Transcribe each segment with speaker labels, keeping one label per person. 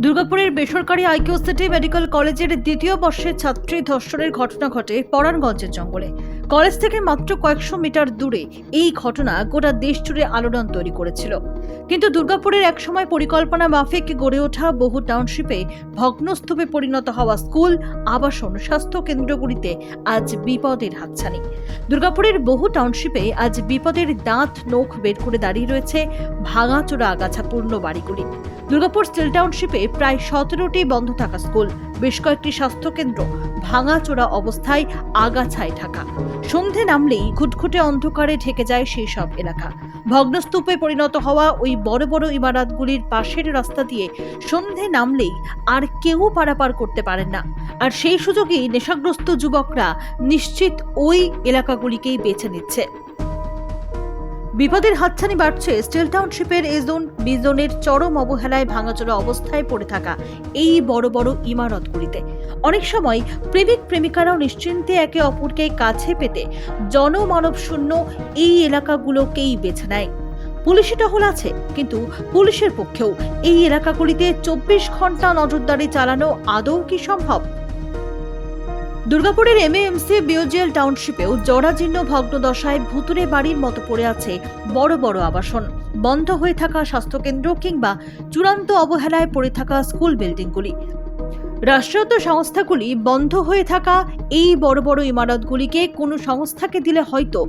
Speaker 1: দুর্গাপুরের বেসরকারি IQ city medical কলেজের দ্বিতীয় বর্ষের ছাত্রী ধর্ষণের ঘটনা ঘটে পরাণগঞ্জের জঙ্গলে। কলেজ থেকে মাত্র কয়েকশো মিটার দূরে এই ঘটনা গোটা দেশ জুড়ে আলোড়ন তৈরি করেছিল। কিন্তু দুর্গাপুরের একসময় পরিকল্পনা মাফিক গড়ে ওঠা বহু টাউনশিপে ভগ্নস্তূপে পরিণত হওয়া স্কুল, আবাসন, স্বাস্থ্য কেন্দ্রগুলিতে আজ বিপদের হাতছানি। দুর্গাপুরের বহু টাউনশিপে আজ বিপদের দাঁত নখ বের করে দাঁড়িয়ে রয়েছে ভাঙাচোরা আগাছাপূর্ণ বাড়িগুলি। দুর্গাপুর স্টিল টাউনশিপে প্রায় সতেরোটি বন্ধ থাকা স্কুল, বেশ কয়েকটি স্বাস্থ্যকেন্দ্র ভাঙাচোরা অবস্থায় আগাছায় ঢাকা। সন্ধে নামলেই ঘুটঘুটে অন্ধকারে ঢেকে যায় সেই সব এলাকা। ভগ্নস্তূপে পরিণত হওয়া ওই বড় বড় ইমারতগুলির পাশের রাস্তা দিয়ে সন্ধে নামলেই আর কেউ পারাপার করতে পারেন না। আর সেই সুযোগেই নেশাগ্রস্ত যুবকরা নিশ্চিত ওই এলাকাগুলিকেই বেছে নিচ্ছে। বিপদের হাতছানি বাড়ছে স্টিল টাউনশিপের এ জোন, বি জোনের চরম অবহেলায় ভাঙাচোরা অবস্থায় পড়ে থাকা এই বড় বড় ইমারতগুলিতে। অনেক সময় প্রেমিক প্রেমিকারাও নিশ্চিন্তে একে অপরকে কাছে পেতে জনমানব শূন্য এই এলাকাগুলোকেই বেছে নেয়। পুলিশি টহল আছে, কিন্তু পুলিশের পক্ষেও এই এলাকাগুলিতে চব্বিশ ঘণ্টা নজরদারি চালানো আদৌ কি সম্ভব? দুর্গাপুরের এমএএমসি বিওজিএল টাউনশিপেও জরাজীর্ণ ভগ্নদশায় ভুতুরে বাড়ির মতো পড়ে আছে বড় বড় আবাসন। বন্ধ হয়ে থাকা স্বাস্থ্যকেন্দ্র কিংবা চূড়ান্ত অবহেলায় পড়ে থাকা স্কুল বিল্ডিংগুলি। রাষ্ট্রায়ত্ত সংস্থাগুলি বন্ধ হয়ে থাকা এই বড় বড় ইমারতগুলিকে কোনো সংস্থাকে দিলে হয়তো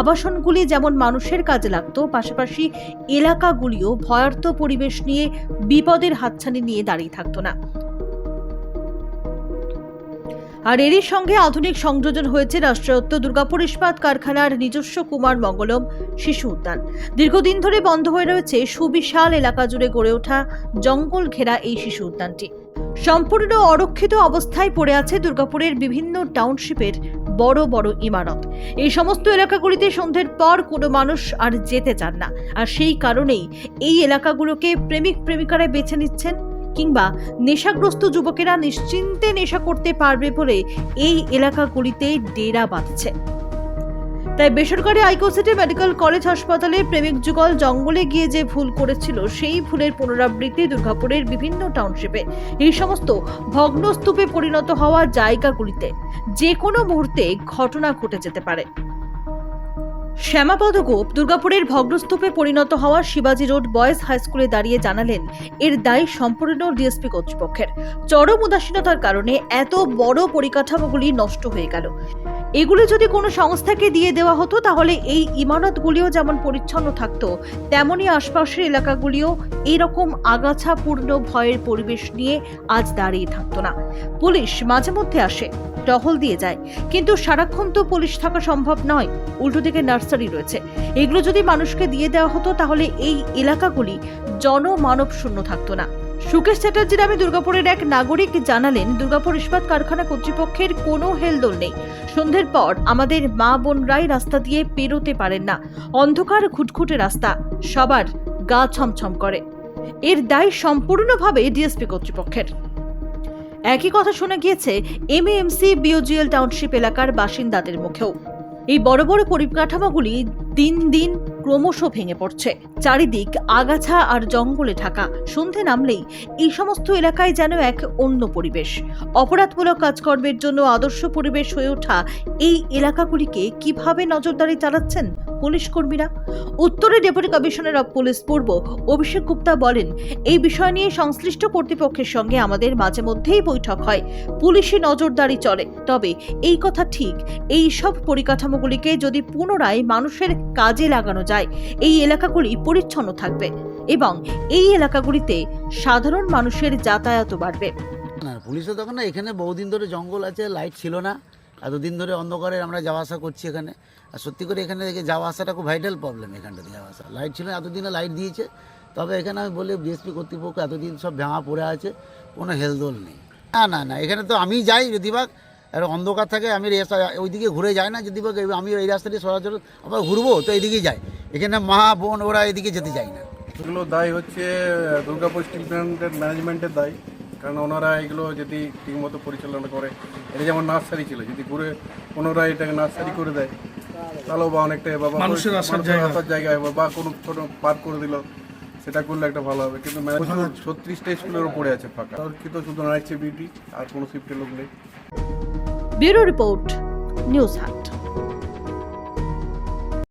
Speaker 1: আবাসনগুলি যেমন মানুষের কাজে লাগতো, পাশাপাশি এলাকাগুলিও ভয়ার্থ পরিবেশ নিয়ে বিপদের হাতছানি নিয়ে দাঁড়িয়ে থাকতো না। আর এরই সঙ্গে আধুনিক সংযোজন হয়েছে রাষ্ট্রায়ত্ত দুর্গাপুর ইস্পাত কারখানার নিজস্ব কুমার মঙ্গলম শিশু উদ্যান। দীর্ঘদিন ধরে বন্ধ হয়ে রয়েছে সুবিশাল এলাকা জুড়ে গড়ে ওঠা জঙ্গল ঘেরা এই শিশু উদ্যানটি। সম্পূর্ণ অরক্ষিত অবস্থায় পড়ে আছে দুর্গাপুরের বিভিন্ন টাউনশিপের বড় বড় ইমারত। এই সমস্ত এলাকাগুলিতে সন্ধ্যের পর কোনো মানুষ আর যেতে চান না। আর সেই কারণেই এই এলাকাগুলোকে প্রেমিক প্রেমিকারা বেছে নিচ্ছেন কিংবা নেশাগ্রস্ত যুবকেরা নিশ্চিন্তে নেশা করতে পারবে বলে এই এলাকাগুলিতে ডেরা বাঁধছে। তাই বেসরকারি আইকোসিটি মেডিকেল কলেজ হাসপাতালে প্রেমিক যুগল জঙ্গলে গিয়ে যে ভুল করেছিল, সেই ভুলের পুনরাবৃত্তি দুর্গাপুরের বিভিন্ন টাউনশিপে। এই সমস্ত ভগ্নস্তূপে পরিণত হওয়া জায়গাগুলিতে যে কোনো মুহূর্তে ঘটনা ঘটে যেতে পারে। শ্যামাপদ গোপ দুর্গাপুরের ভগ্নস্তূপে পরিণত হওয়া শিবাজি রোড বয়েজ হাইস্কুলে দাঁড়িয়ে জানালেন, এর দায় সম্পূর্ণ ডিএসপি কর্তৃপক্ষের। চরম উদাসীনতার কারণে এত বড় পরিকাঠামোগুলি নষ্ট হয়ে গেল। এগুলো যদি কোনো সংস্থাকে দিয়ে দেওয়া হতো, তাহলে এই ইমারতগুলিও যেমন পরিচ্ছন্ন থাকতো তেমনই আশপাশের এলাকাগুলিও এরকম আগাছাপূর্ণ ভয়ের পরিবেশ নিয়ে আজ দাঁড়িয়ে থাকতো না। পুলিশ মাঝে মধ্যে আসে, টহল দিয়ে যায়, কিন্তু সারাক্ষণ তো পুলিশ থাকা সম্ভব নয়, উল্টো দিকে নার্সারি রয়েছে। এগুলো যদি মানুষকে দিয়ে দেওয়া হতো, তাহলে এই এলাকাগুলি জনমানব শূন্য থাকতো না। সুকেশ চ্যাটার্জি নামে দুর্গাপুরের এক নাগরিক জানালেন, দুর্গাপুর ইস্পাত কারখানা কর্তৃপক্ষের কোনো হেলদোল নেই। সন্ধ্যের পর আমাদের মা বোনরাই রাস্তা দিয়ে পেরোতে পারেন না। অন্ধকার খুটখুটে রাস্তা, সবার গা ছমছম করে। এর দায় সম্পূর্ণভাবে ডিএসপি কর্তৃপক্ষের। একই কথা শোনা গিয়েছে এমএএমসি বিওজিএল টাউনশিপ এলাকার বাসিন্দাদের মুখেও। এই বড় বড় পরিকাঠামোগুলি দিন দিন ক্রমশ ভেঙে পড়ছে। চারিদিক আগাছা আর জঙ্গলে ঢাকা। সন্ধে নামলেই এই সমস্ত এলাকায় যেন এক অন্য পরিবেশ। অপরাধমূলক কাজকর্মের জন্য আদর্শ পরিবেশ হয়ে ওঠা এই এলাকাগুলিকে কীভাবে নজরদারি চালাচ্ছেন পুলিশ কর্মীরা? উত্তরে ডেপুটি কমিশনার অব পুলিশ পূর্ব অভিষেক গুপ্তা বলেন, এই বিষয় নিয়ে সংশ্লিষ্ট কর্তৃপক্ষের সঙ্গে আমাদের মাঝে মধ্যেই বৈঠক হয়। পুলিশি নজরদারি চলে। তবে এই কথা ঠিক। এই সব পরিকাঠামোগুলিকে যদি পুনরায় মানুষের কাজে লাগানো যায়। এই এলাকাগুলি পরিচ্ছন্ন থাকবে এবং এই এলাকাগুলিতে সাধারণ মানুষের যাতায়াতও বাড়বে।
Speaker 2: না, পুলিশের দোকান না, এখানে বহুদিন ধরে জঙ্গল আছে লাইট ছিল না। এতদিন ধরে অন্ধকারে আমরা যাওয়া আসা করছি এখানে। আর সত্যি করে এখানে থেকে যাওয়া আসাটা খুব ভাইটাল প্রবলেম এখানটাতে যাওয়া আসা। লাইট ছিল এতদিনে লাইট দিয়েছে। তবে এখানে আমি বলি বিএসপি কর্তৃপক্ষ এতদিন সব ভাঙা পড়ে আছে, কোনো হেলদোল নেই। না না না, এখানে তো আমি যাই যদি বা আর অন্ধকার থাকে আমি রেস- ওইদিকে ঘুরে যাই না যদি আমি এই রাস্তা দিয়ে সরাসরি আবার ঘুরবো তো এইদিকেই যাই। এখানে মা বোন ওরা এদিকে যেতে চায় না।
Speaker 3: এগুলো দায় হচ্ছে দুর্গাপুর স্টিল প্ল্যান্টের ম্যানেজমেন্টের দায় কারণ ওনারা এগুলো যদি ঠিকমতো পরিচালনা করে এটা যেমন নার্সারি ছিল যদি ঘুরে ওনারা এটাকে নার্সারি করে দেয় তাহলেও বা অনেকটা বা
Speaker 4: মানুষের আসার জায়গা।
Speaker 3: হবে বা কোনো ছোটো পার্ক করে দিল সেটা করলে একটা ভালো হবে কিন্তু ছত্রিশটা স্কুলের ওপরে আছে ফাঁকা। তো শুধু নাইট শিফট আর কোনো শিফটের লোক নেই।
Speaker 1: ব্যুরো রিপোর্ট নিউজ হাট।